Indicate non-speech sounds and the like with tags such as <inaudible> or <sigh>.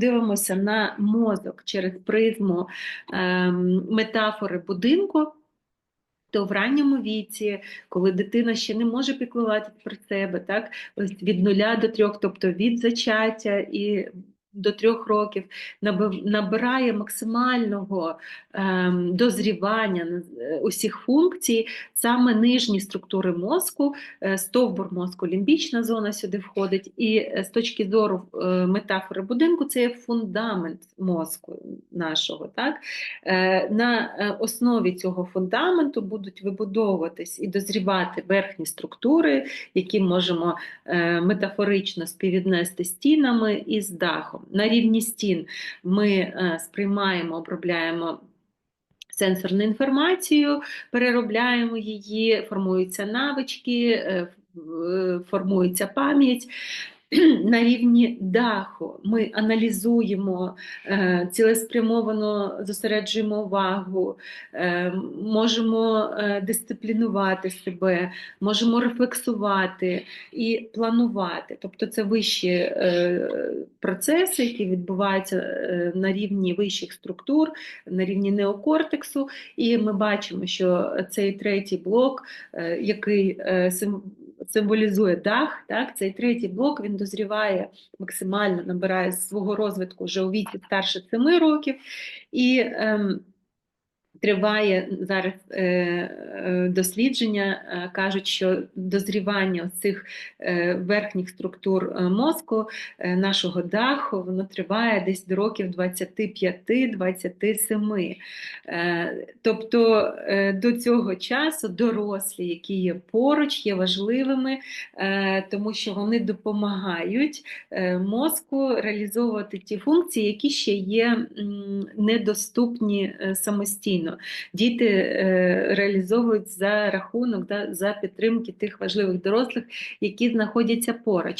подивимося на мозок через призму ем, метафори будинку, то в ранньому віці, коли дитина ще не може піклуватися про себе, так, ось від нуля до трьох, тобто від зачаття і до трьох років, набирає максимального ем, дозрівання е, усіх функцій, саме нижні структури мозку, е, стовбур мозку, лімбічна зона сюди входить, і е, з точки зору метафори будинку, це є фундамент мозку нашого. Так? На основі цього фундаменту будуть вибудовуватись і дозрівати верхні структури, які можемо метафорично співвіднести стінами і з дахом. На рівні стін ми е, сприймаємо, обробляємо. Сенсорну інформацію, переробляємо її, формуються навички, е, е, формується пам'ять. <clears throat> На рівні даху ми аналізуємо, е, цілеспрямовано зосереджуємо увагу, е, можемо е, дисциплінувати себе, можемо рефлексувати і планувати. Тобто це вищі процеси, які відбуваються на рівні вищих структур, на рівні неокортексу. І ми бачимо, що цей третій блок, який символізує дах, так, цей третій блок він дозріває максимально, набирає свого розвитку вже у віці старше 7 років. І ем, Триває зараз е, е, дослідження, е, кажуть, що дозрівання цих верхніх структур мозку, нашого даху, воно триває десь до років 25-27. Е, тобто до цього часу дорослі, які є поруч, є важливими, тому що вони допомагають мозку реалізовувати ті функції, які ще є недоступні е, самостійно. Діти е, реалізовують за рахунок, да, за підтримки тих важливих дорослих, які знаходяться поруч.